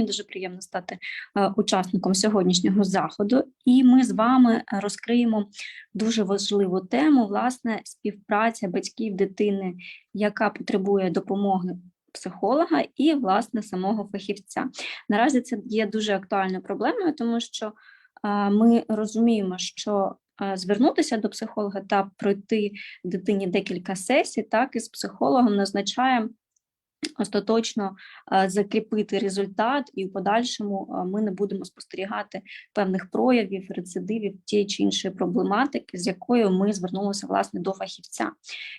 Мені дуже приємно стати е, учасником сьогоднішнього заходу, і ми з вами розкриємо дуже важливу тему власне співпраця батьків дитини, яка потребує допомоги. Психолога і власне самого фахівця. Наразі це є дуже актуальною проблемою, тому що е, ми розуміємо, що е, звернутися до психолога та пройти дитині декілька сесій, так із психологом назначає остаточно е, закріпити результат, і в подальшому е, ми не будемо спостерігати певних проявів, рецидивів тієї чи іншої проблематики, з якою ми звернулися власне до фахівця.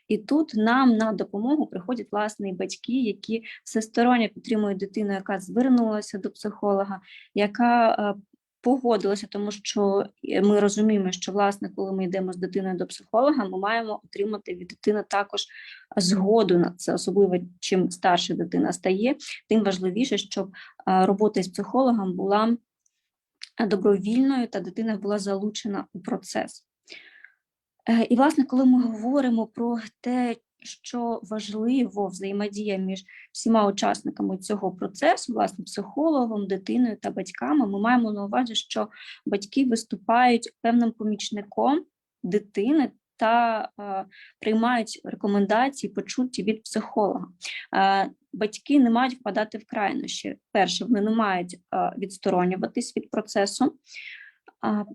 І тут нам на допомогу приходять власне і батьки, які всесторонньо підтримують дитину, яка звернулася до психолога, яка е, погодилася, тому що е, ми розуміємо, що власне, коли ми йдемо з дитиною до психолога, ми маємо отримати від дитини також згоду на це, особливо чим старша дитина стає, тим важливіше, щоб е, робота з психологом була добровільною та дитина була залучена у процес. Е, і, власне, коли ми говоримо про те, що важливо взаємодія між всіма учасниками цього процесу, власне, психологом, дитиною та батьками, ми маємо на увазі, що батьки виступають певним помічником дитини. Та е, приймають рекомендації, почуті від психолога. Е, батьки не мають впадати в крайнощі. Перше, вони не мають е, відсторонюватись від процесу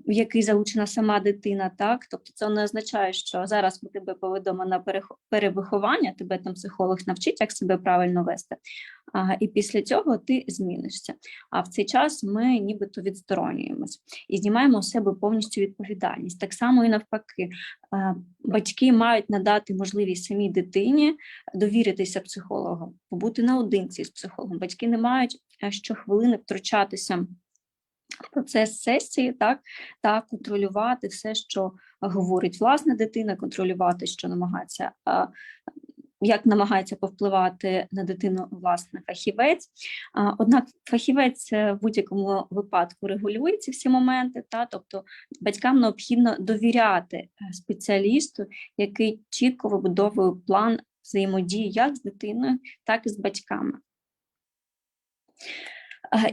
в який залучена сама дитина, так тобто це не означає, що зараз ми тебе поведемо на перевиховання, тебе там психолог навчить, як себе правильно вести, і після цього ти змінишся. А в цей час ми нібито відсторонюємось і знімаємо з себе повністю відповідальність. Так само і навпаки, батьки мають надати можливість самій дитині довіритися психологу, побути наодинці з психологом. Батьки не мають щохвилини втручатися процес сесії, так, та контролювати все, що говорить власна дитина, контролювати, що намагається. Як намагається повпливати на дитину власне фахівець, однак фахівець е, в будь-якому випадку регулює ці всі моменти, та тобто батькам необхідно довіряти е, спеціалісту, який чітко вибудовує план взаємодії як з дитиною, так і з батьками.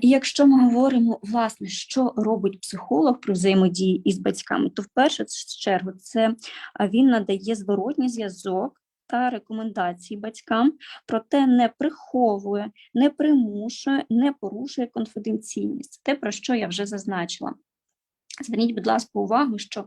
І якщо ми говоримо, власне, що робить психолог при взаємодії із батьками, то в першу чергу це він надає зворотній зв'язок та рекомендації батькам, проте не приховує, не примушує, не порушує конфіденційність. Те, про що я вже зазначила. Зверніть, будь ласка, увагу, що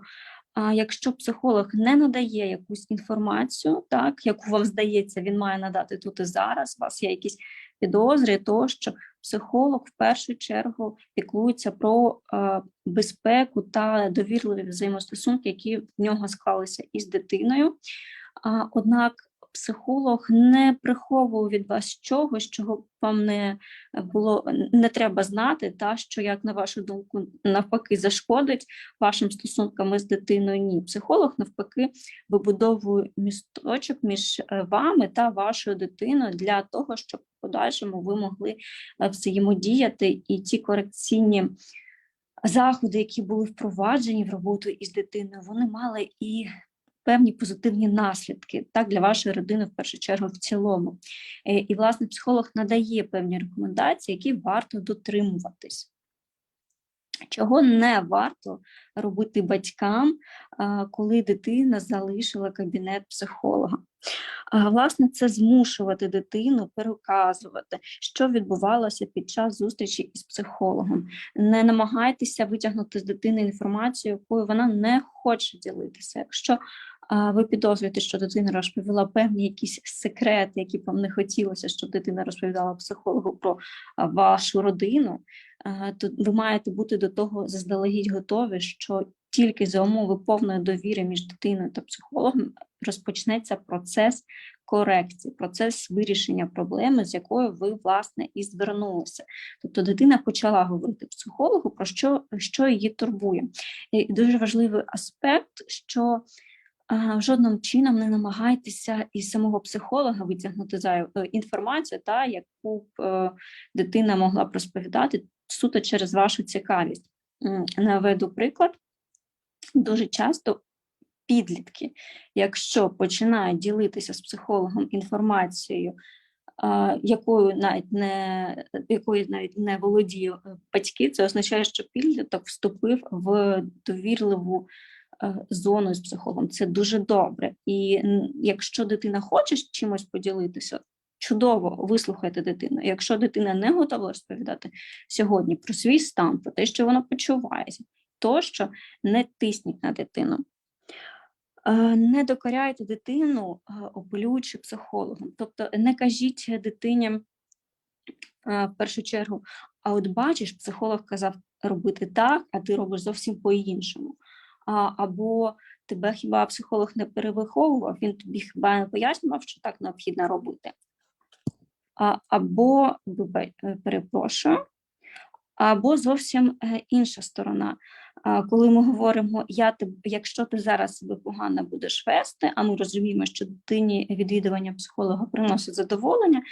а якщо психолог не надає якусь інформацію, так яку вам здається, він має надати тут і зараз, у вас є якісь підозри, то що психолог в першу чергу піклується про е, безпеку та довірливі взаємостосунки, які в нього склалися із дитиною. Однак психолог не приховував від вас чогось, чого вам не було не треба знати, та що як на вашу думку навпаки зашкодить вашим стосункам із дитиною. Ні, психолог навпаки вибудовує місточок між е, вами та вашою дитиною для того, щоб в подальшому ви могли е, взаємодіяти і ті корекційні. Заходи, які були впроваджені в роботу із дитиною, вони мали і певні позитивні наслідки так для вашої родини в першу чергу в цілому. Е, і, власне, психолог надає певні рекомендації, які варто дотримуватись. Чого не варто робити батькам, коли дитина залишила кабінет психолога? Власне, це змушувати дитину переказувати, що відбувалося під час зустрічі із психологом. Не намагайтеся витягнути з дитини інформацію, якою вона не хоче ділитися. Якщо ви підозрюєте, що дитина розповіла певні якісь секрети, які б вам не хотілося, щоб дитина розповідала психологу про вашу родину, то ви маєте бути до того заздалегідь готові, що тільки за умови повної довіри між дитиною та психологом розпочнеться процес корекції, процес вирішення проблеми, з якою ви, власне, і звернулися. Тобто дитина почала говорити психологу, про що, що її турбує. І дуже важливий аспект, що Жодним чином не намагайтеся із самого психолога витягнути за е, інформацію, та яку б е, дитина могла б розповідати суто через вашу цікавість. Наведу приклад, дуже часто підлітки, якщо починають ділитися з психологом інформацією, якою навіть не якою навіть не володіють е, батьки, це означає, що підліток вступив в довірливу е, зону з психологом. Це дуже добре. І якщо дитина хоче чимось поділитися, чудово вислухайте дитину. Якщо дитина не готова розповідати сьогодні про свій стан, про те, що вона почувається, то що не тисніть на дитину. Е, Не докоряйте дитину, е, психологом. Тобто не кажіть дитині в першу чергу, а от бачиш, психолог казав робити так, а ти робиш зовсім по-іншому. Або тебе хіба психолог не перевиховував, він тобі хіба не пояснював, що так необхідно робити. Або, е, перепрошую, або зовсім е, інша сторона. Коли ми говоримо, я теб, якщо ти зараз себе погано будеш вести, а ми розуміємо, що дитині відвідування психолога приносить задоволення,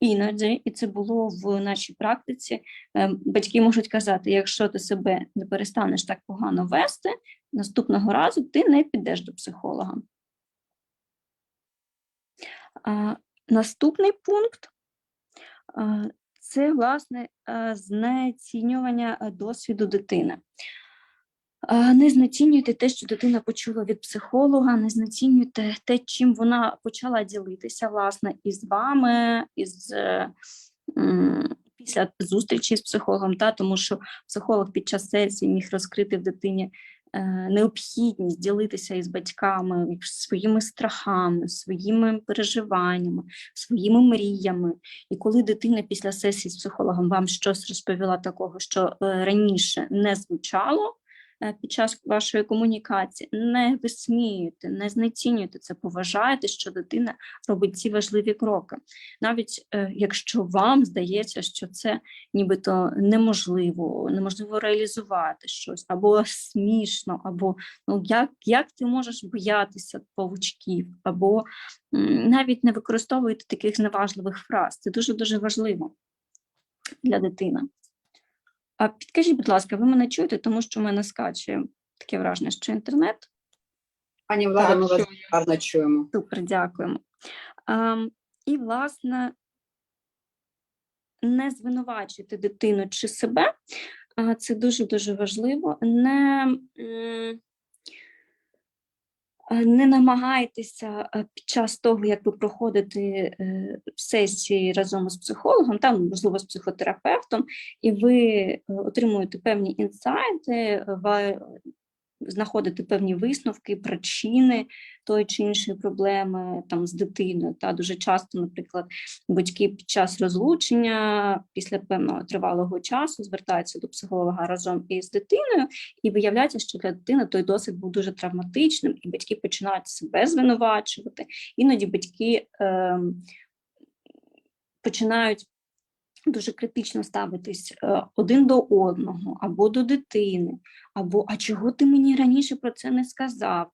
іноді, і це було в нашій практиці, е, батьки можуть казати, якщо ти себе не перестанеш так погано вести, наступного разу ти не підеш до психолога. Наступний пункт це власне знецінювання досвіду дитини. Не знецінюйте те, що дитина почула від психолога, не знецінюйте те, чим вона почала ділитися власне із вами, із е, після зустрічі з психологом, та тому що психолог під час сесії міг розкрити в дитині е, необхідність ділитися із батьками своїми страхами, своїми переживаннями, своїми мріями. І коли дитина після сесії з психологом вам щось розповіла такого, що е, раніше не звучало під час вашої комунікації, не висміюйте, не знецінюйте це, поважайте, що дитина робить ці важливі кроки. Навіть е, якщо вам здається, що це нібито неможливо, неможливо реалізувати щось, або смішно, або ну як, як ти можеш боятися павучків, або навіть не використовуйте таких зневажливих фраз. Це дуже дуже важливо для дитини. А підкажіть, будь ласка, ви мене чуєте, тому що в мене скачує таке враження, що інтернет. Пані Влада, Так, ми вас чую. гарно чуємо. Супер, дякуємо. А, і, власне, не звинувачуйте дитину чи себе. Це дуже-дуже важливо. Не, не намагайтеся е, під час того, як ви проходите е, сесії разом з психологом, там, можливо, з психотерапевтом, і ви е, отримуєте певні інсайти, ви знаходите певні висновки, причини тої чи іншої проблеми там з дитиною. Та дуже часто, наприклад, батьки під час розлучення після певного тривалого часу звертаються до психолога разом із дитиною, і виявляється, що для дитини той досвід був дуже травматичним, і батьки починають себе звинувачувати. Іноді батьки е, починають. Дуже критично ставитись е, один до одного або до дитини, або а чого ти мені раніше про це не сказав,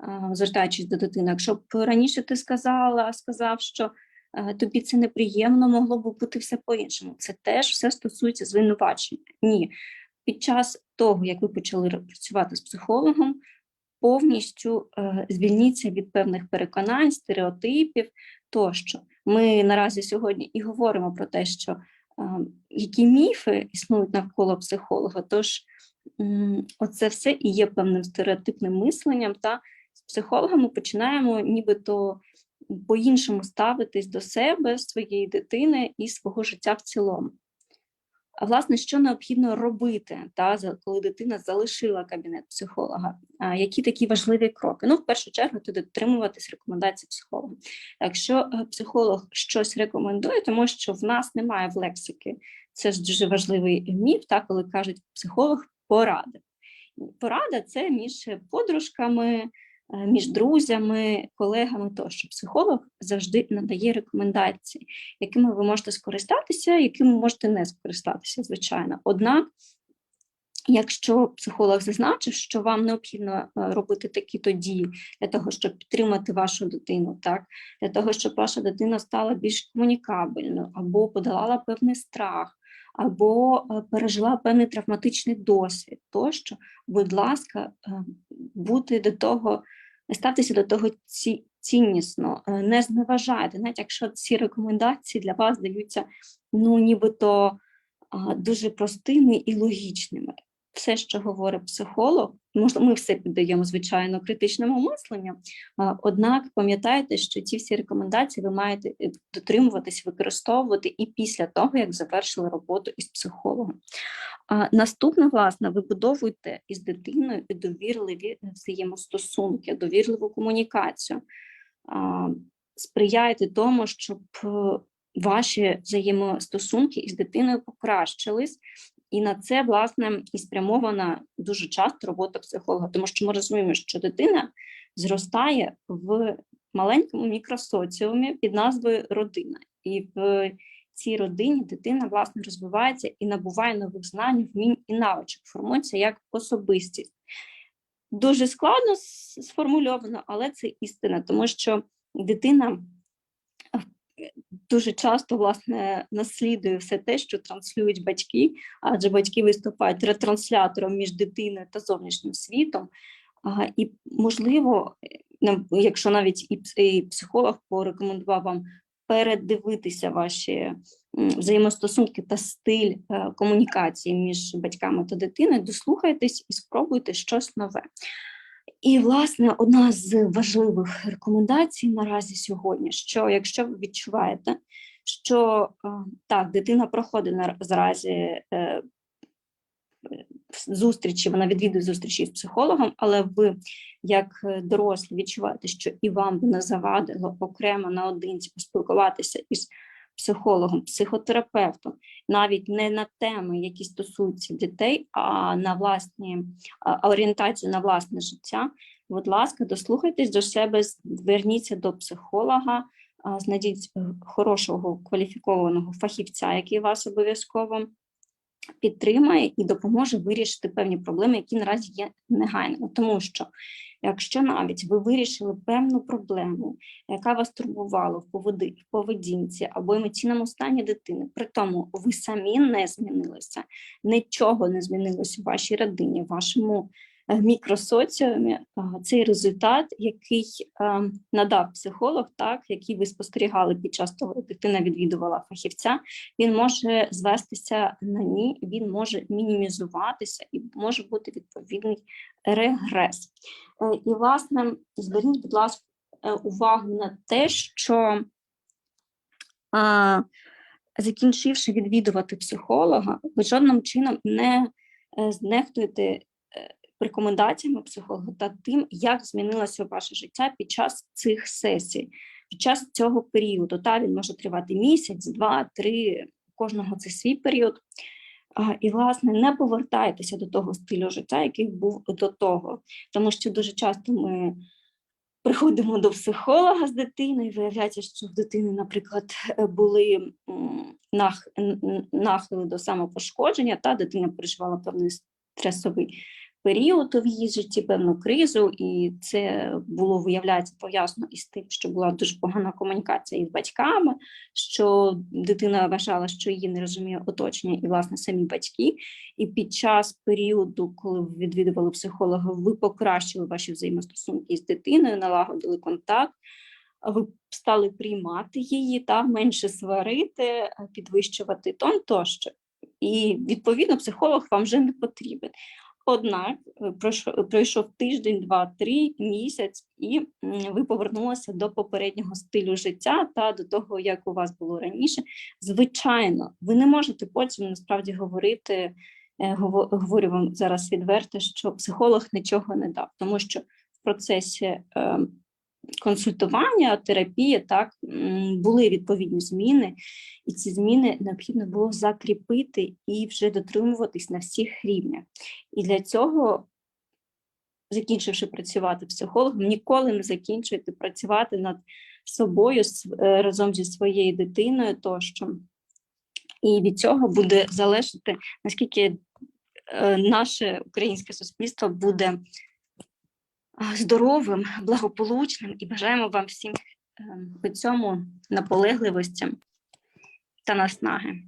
е, звертаючись до дитини. Якщо б раніше ти сказала, сказав, що е, тобі це неприємно, могло б бути все по-іншому. Це теж все стосується звинувачення. Ні, під час того, як ви почали працювати з психологом, повністю звільніться від певних переконань, стереотипів тощо. Ми наразі сьогодні і говоримо про те, що які міфи існують навколо психолога. Тож оце все і є певним стереотипним мисленням. Та з психологом ми починаємо нібито по-іншому ставитись до себе, своєї дитини і свого життя в цілому. А власне, що необхідно робити, та коли дитина залишила кабінет психолога? А, які такі важливі кроки? Ну, в першу чергу, це дотримуватись рекомендацій психолога. Якщо е, психолог щось рекомендує, тому що в нас немає в лексики, це ж дуже важливий міф, та коли кажуть психолог поради. Порада це між подружками, між друзями, колегами тощо. Психолог завжди надає рекомендації, якими ви можете скористатися, якими можете не скористатися, звичайно. Однак, якщо психолог зазначив, що вам необхідно е, робити такі-то дії для того, щоб підтримати вашу дитину, так для того, щоб ваша дитина стала більш комунікабельною або подолала певний страх, або е, пережила певний травматичний досвід, тощо, будь ласка, е, бути до того, ставтеся до того ці, ціннісно, е, не зневажайте, навіть якщо ці рекомендації для вас здаються ну, нібито дуже простими і логічними. Все, що говорить психолог, можливо, ми все піддаємо, звичайно, критичному мисленню. Однак пам'ятайте, що ці всі рекомендації ви маєте е, дотримуватись, використовувати і після того, як завершили роботу із психологом. Наступне, власне, вибудовуйте із дитиною довірливі взаємостосунки, довірливу комунікацію. Сприяйте тому, щоб е, ваші взаємостосунки із дитиною покращились, і на це, власне, і спрямована дуже часто робота психолога, тому що ми розуміємо, що дитина зростає в маленькому мікросоціумі під назвою родина. І в цій родині дитина власне розвивається і набуває нових знань, вмінь і навичок, формується як особистість. Дуже складно сформульовано, але це істина, тому що дитина дуже часто власне наслідує все те, що транслюють батьки, адже батьки виступають ретранслятором між дитиною та зовнішнім світом. А, І, можливо, е, якщо навіть і психолог порекомендував вам передивитися ваші взаємостосунки та стиль е, комунікації між батьками та дитиною, дослухайтесь і спробуйте щось нове. І, власне, одна з важливих рекомендацій наразі сьогодні, що якщо ви відчуваєте, що е, так, дитина проходить наразі е, зустрічі, вона відвідує зустрічі з психологом, але ви, як е, дорослі, відчуваєте, що і вам не завадило окремо наодинці поспілкуватися із психологом, психотерапевтом, навіть не на теми, які стосуються дітей, а на власні орієнтацію на власне життя. Будь ласка, дослухайтесь до себе, зверніться до психолога, знайдіть е, хорошого кваліфікованого фахівця, який вас обов'язково підтримає і допоможе вирішити певні проблеми, які наразі є негайними. Тому що якщо навіть ви вирішили певну проблему, яка вас турбувала в поведінці або емоційному стані дитини, при тому ви самі не змінилися, нічого не змінилося в вашій родині, в вашому мікросоціумі, цей результат, який е, надав психолог, так який ви спостерігали під час того, як дитина відвідувала фахівця, він може звестися на ні, він може мінімізуватися і може бути відповідний регрес. Е, І, власне, зверніть, будь ласка, е, увагу на те, що закінчивши відвідувати психолога, ви жодним чином не е, знехтуєте е, рекомендаціями психолога та тим, як змінилося ваше життя під час цих сесій, під час цього періоду. Та він може тривати місяць, два, три, кожного це свій період. І, власне, не повертайтеся до того стилю життя, який був до того, тому що дуже часто ми приходимо до психолога з дитиною, виявляється, що в дитини, наприклад, були нахили до самопошкодження, та дитина переживала певний стресовий період у її житті, певну кризу, і це було, виявляється, пов'язано із тим, що була дуже погана комунікація із батьками, що дитина вважала, що її не розуміє оточення і, власне, самі батьки. І під час періоду, коли ви відвідували психолога, ви покращили ваші взаємостосунки з дитиною, налагодили контакт, ви стали приймати її, та менше сварити, підвищувати тон тощо. І відповідно психолог вам вже не потрібен. Однак е, пройшов, пройшов тиждень, два, три, місяць, і ви повернулися до попереднього стилю життя та до того, як у вас було раніше. Звичайно, ви не можете потім насправді говорити, е, говорю вам зараз відверто, що психолог нічого не дав, тому що в процесі е, консультування, терапії, так були відповідні зміни, і ці зміни необхідно було закріпити і вже дотримуватись на всіх рівнях. І для цього, закінчивши працювати психологом, ніколи не закінчуйте працювати над собою е, разом зі своєю дитиною тощо. І від цього буде залежати, наскільки е, наше українське суспільство буде здоровим, благополучним і бажаємо вам всім при у цьому наполегливості та наснаги.